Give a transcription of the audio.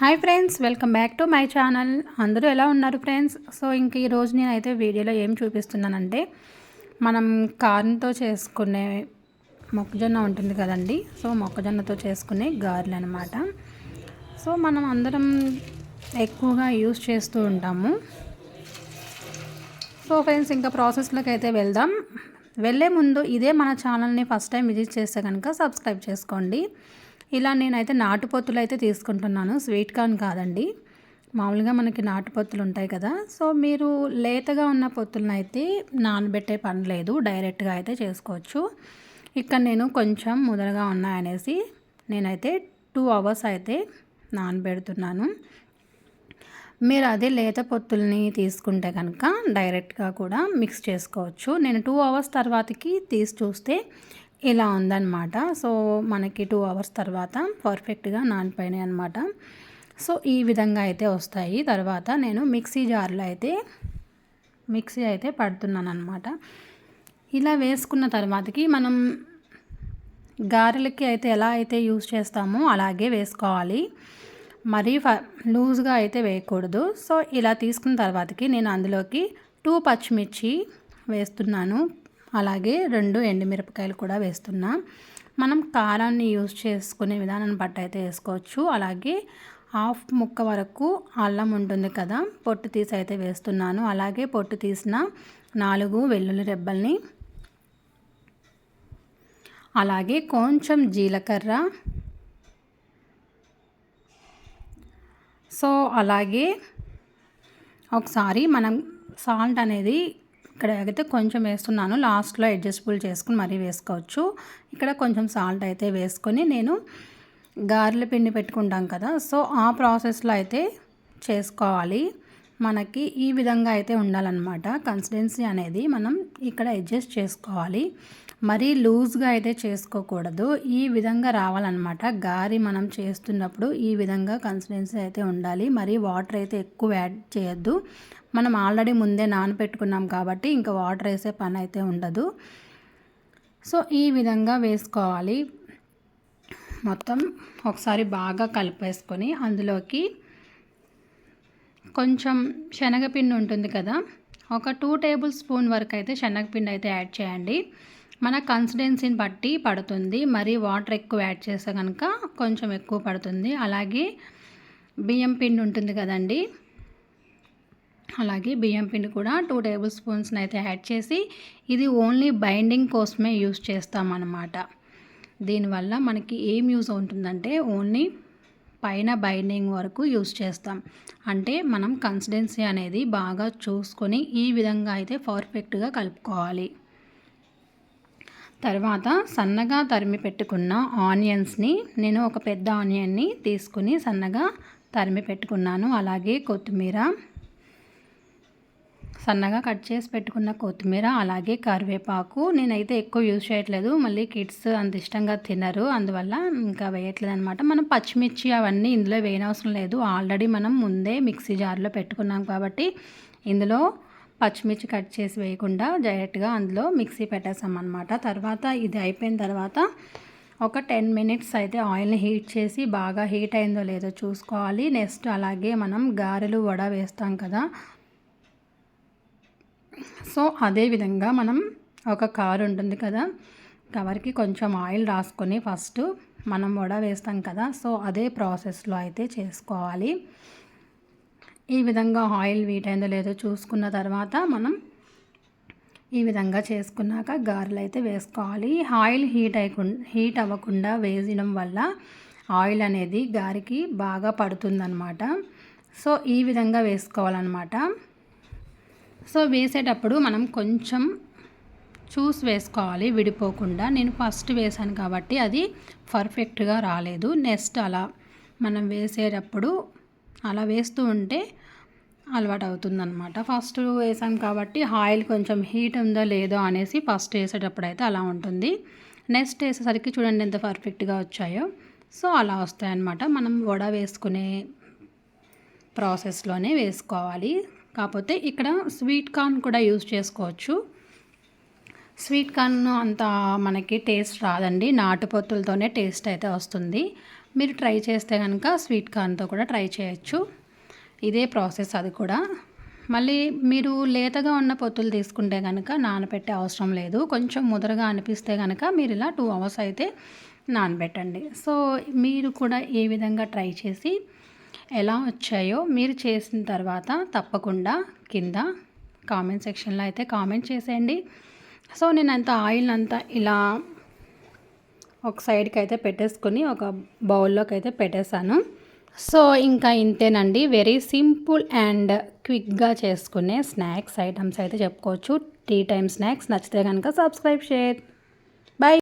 Hi friends welcome back to my channel అందరూ ఎలా ఉన్నారు ఫ్రెండ్స్ సో ఇంక ఈరోజు నేనైతే వీడియోలో ఏం చూపిస్తున్నానంటే మనం కార్న్తో చేసుకునే మొక్కజొన్న ఉంటుంది కదండి. సో మొక్కజొన్నతో చేసుకునే గారెలు అనమాట సో మనం అందరం ఎక్కువగా యూస్ చేస్తూ ఉంటాము. సో ఫ్రెండ్స్ ఇంకా ప్రాసెస్లోకి అయితే వెళ్దాం. వెళ్ళే ముందు ఇదే మన ఛానల్ని ఫస్ట్ టైం విజిట్ చేస్తే కనుక సబ్స్క్రైబ్ చేసుకోండి. ఇలా నేనైతే నాటుపొత్తులు అయితే తీసుకుంటున్నాను. స్వీట్ కార్న్ కాదండి. మామూలుగా మనకి నాటుపొత్తులు ఉంటాయి కదా. సో మీరు లేతగా ఉన్న పొత్తులను అయితే నానబెట్టే పని లేదు. డైరెక్ట్గా అయితే చేసుకోవచ్చు. ఇక్కడ నేను కొంచెం ముదరగా ఉన్నాయనేసి నేనైతే టూ అవర్స్ అయితే నానబెడుతున్నాను. మీరు అదే లేత పొత్తుల్ని తీసుకుంటే కనుక డైరెక్ట్గా కూడా మిక్స్ చేసుకోవచ్చు. నేను టూ అవర్స్ తర్వాతకి తీసి చూస్తే ఇలా ఉందన్నమాట. సో మనకి టూ అవర్స్ తర్వాత పర్ఫెక్ట్గా నానిపోయినాయి అనమాట సో ఈ విధంగా అయితే వస్తాయి. తర్వాత నేను మిక్సీ జార్లో అయితే మిక్సీ అయితే పడుతున్నాను అనమాట ఇలా వేసుకున్న తర్వాతకి మనం గారెలకి అయితే ఎలా అయితే యూజ్ చేస్తామో అలాగే వేసుకోవాలి. మరీ ఫ లూజ్గా అయితే వేయకూడదు. సో ఇలా తీసుకున్న తర్వాతకి నేను అందులోకి టూ పచ్చిమిర్చి వేస్తున్నాను. అలాగే రెండు ఎండుమిరపకాయలు కూడా వేస్తున్నా. మనం కారాన్ని యూజ్ చేసుకునే విధానాన్ని బట్టి అయితే వేసుకోవచ్చు. అలాగే హాఫ్ ముక్క వరకు అల్లం ఉంటుంది కదా పొట్టు తీసి అయితే వేస్తున్నాను. అలాగే పొట్టు తీసిన నాలుగు వెల్లుల్లి రెబ్బల్ని. అలాగే కొంచెం జీలకర్ర. సో అలాగే ఒకసారి మనం సాల్ట్ అనేది ఇక్కడ అయితే కొంచెం వేస్తున్నాను. లాస్ట్లో అడ్జస్టబుల్ చేసుకుని మరీ వేసుకోవచ్చు. ఇక్కడ కొంచెం సాల్ట్ అయితే వేసుకొని నేను గారెల పిండి పెట్టుకుంటాం కదా. సో ఆ ప్రాసెస్లో అయితే చేసుకోవాలి. మనకి ఈ విధంగా అయితే ఉండాలన్నమాట. కన్సిస్టెన్సీ అనేది మనం ఇక్కడ అడ్జస్ట్ చేసుకోవాలి. మరీ లూజ్గా అయితే చేసుకోకూడదు. ఈ విధంగా రావాలన్నమాట. గారి మనం చేస్తున్నప్పుడు ఈ విధంగా కన్సిస్టెన్సీ అయితే ఉండాలి. మరీ వాటర్ అయితే ఎక్కువ యాడ్ చేయొద్దు. మనం ఆల్రెడీ ముందే నానపెట్టుకున్నాం కాబట్టి ఇంకా వాటర్ వేసే పని అయితే ఉండదు. సో ఈ విధంగా వేసుకోవాలి. మొత్తం ఒకసారి బాగా కలిపేసుకొని అందులోకి కొంచెం శనగపిండి ఉంటుంది కదా ఒక టూ టేబుల్ స్పూన్ వరకు అయితే శనగపిండి అయితే యాడ్ చేయండి. మన కన్సిస్టెన్సీని బట్టి పడుతుంది. మరి వాటర్ ఎక్కువ యాడ్ చేస్తే కనుక కొంచెం ఎక్కువ పడుతుంది. అలాగే బియ్యం పిండి ఉంటుంది కదండి అలాగే బియ్యం పిండి కూడా టూ టేబుల్ స్పూన్స్ని అయితే యాడ్ చేసి ఇది ఓన్లీ బైండింగ్ కోసమే యూస్ చేస్తామన్నమాట. దీనివల్ల మనకి ఏం యూస్ ఉంటుందంటే ఓన్లీ పైన బైండింగ్ వరకు యూస్ చేస్తాం. అంటే మనం కన్సిస్టెన్సీ అనేది బాగా చూసుకొని ఈ విధంగా అయితే పర్ఫెక్ట్గా కలుపుకోవాలి. తర్వాత సన్నగా తరిమి పెట్టుకున్న ఆనియన్స్ని నేను ఒక పెద్ద ఆనియన్ని తీసుకుని సన్నగా తరిమి పెట్టుకున్నాను. అలాగే కొత్తిమీర సన్నగా కట్ చేసి పెట్టుకున్న కొత్తిమీర అలాగే కరివేపాకు. నేనైతే ఎక్కువ యూజ్ చేయట్లేదు. మళ్ళీ కిడ్స్ అంత ఇష్టంగా తినరు. అందువల్ల ఇంకా వేయట్లేదు అనమాట మనం పచ్చిమిర్చి అవన్నీ ఇందులో వేయనవసరం లేదు. ఆల్రెడీ మనం ముందే మిక్సీ జార్లో పెట్టుకున్నాం కాబట్టి ఇందులో పచ్చిమిర్చి కట్ చేసి వేయకుండా డైరెక్ట్గా అందులో మిక్సీ పెట్టేసాం అనమాట తర్వాత ఇది అయిపోయిన తర్వాత ఒక టెన్ మినిట్స్ అయితే ఆయిల్ని హీట్ చేసి బాగా హీట్ అయిందో లేదో చూసుకోవాలి. నెక్స్ట్ అలాగే మనం గారెలు వడ వేస్తాం కదా సో అదేవిధంగా మనం ఒక కవర్ ఉంటుంది కదా కవర్కి కొంచెం ఆయిల్ రాసుకొని ఫస్ట్ మనం వడ వేస్తాం కదా సో అదే ప్రాసెస్లో అయితే చేసుకోవాలి. ఈ విధంగా ఆయిల్ వీటైందో లేదో చూసుకున్న తర్వాత మనం ఈ విధంగా చేసుకున్నాక గారెలు అయితే వేసుకోవాలి. ఆయిల్ హీట్ అయ్యకుండా హీట్ అవ్వకుండా వేసడం వల్ల ఆయిల్ అనేది గారికి బాగా పడుతుందన్నమాట. సో ఈ విధంగా వేసుకోవాలన్నమాట. సో వేసేటప్పుడు మనం కొంచెం చూసి వేసుకోవాలి విడిపోకుండా. నేను ఫస్ట్ వేసాను కాబట్టి అది పర్ఫెక్ట్గా రాలేదు. నెక్స్ట్ అలా మనం వేసేటప్పుడు అలా వేస్తూ ఉంటే అలవాటు అవుతుందన్నమాట ఫస్ట్ వేసాం కాబట్టి ఆయిల్ కొంచెం హీట్ ఉందో లేదో అనేసి ఫస్ట్ వేసేటప్పుడు అయితే అలా ఉంటుంది. నెక్స్ట్ వేసేసరికి చూడండి ఎంత పర్ఫెక్ట్గా వచ్చాయో. సో అలా వస్తాయన్నమాట. మనం వడ వేసుకునే ప్రాసెస్లోనే వేసుకోవాలి. కాకపోతే ఇక్కడ స్వీట్ కార్న్ కూడా యూజ్ చేసుకోవచ్చు. స్వీట్ కార్న్ అంత మనకి టేస్ట్ రాదండి. నాటు పొత్తులతోనే టేస్ట్ అయితే వస్తుంది. మీరు ట్రై చేస్తే కనుక స్వీట్ కార్న్తో కూడా ట్రై చేయొచ్చు. ఇదే ప్రాసెస్ అది కూడా. మళ్ళీ మీరు లేతగా ఉన్న పొత్తులు తీసుకుంటే కనుక నానబెట్టే అవసరం లేదు. కొంచెం ముదరగా అనిపిస్తే కనుక మీరు ఇలా టూ అవర్స్ అయితే నానబెట్టండి. సో మీరు కూడా ఏ విధంగా ట్రై చేసి ఎలా వచ్చాయో మీరు చేసిన తర్వాత తప్పకుండా కింద కామెంట్ సెక్షన్లో అయితే కామెంట్ చేసేయండి. సో నేను అంత ఆయిల్ అంతా ఇలా ఒక సైడ్కి అయితే పెట్టేసుకొని ఒక బౌల్లోకి అయితే పెట్టేశాను. సో ఇంకా ఇంతేనండి. వెరీ సింపుల్ అండ్ క్విక్గా చేసుకునే స్నాక్స్ ఐటమ్స్ అయితే చెప్పుకోవచ్చు. టీ టైమ్ స్నాక్స్ నచ్చితే కనుక సబ్స్క్రైబ్ షేర్ బాయ్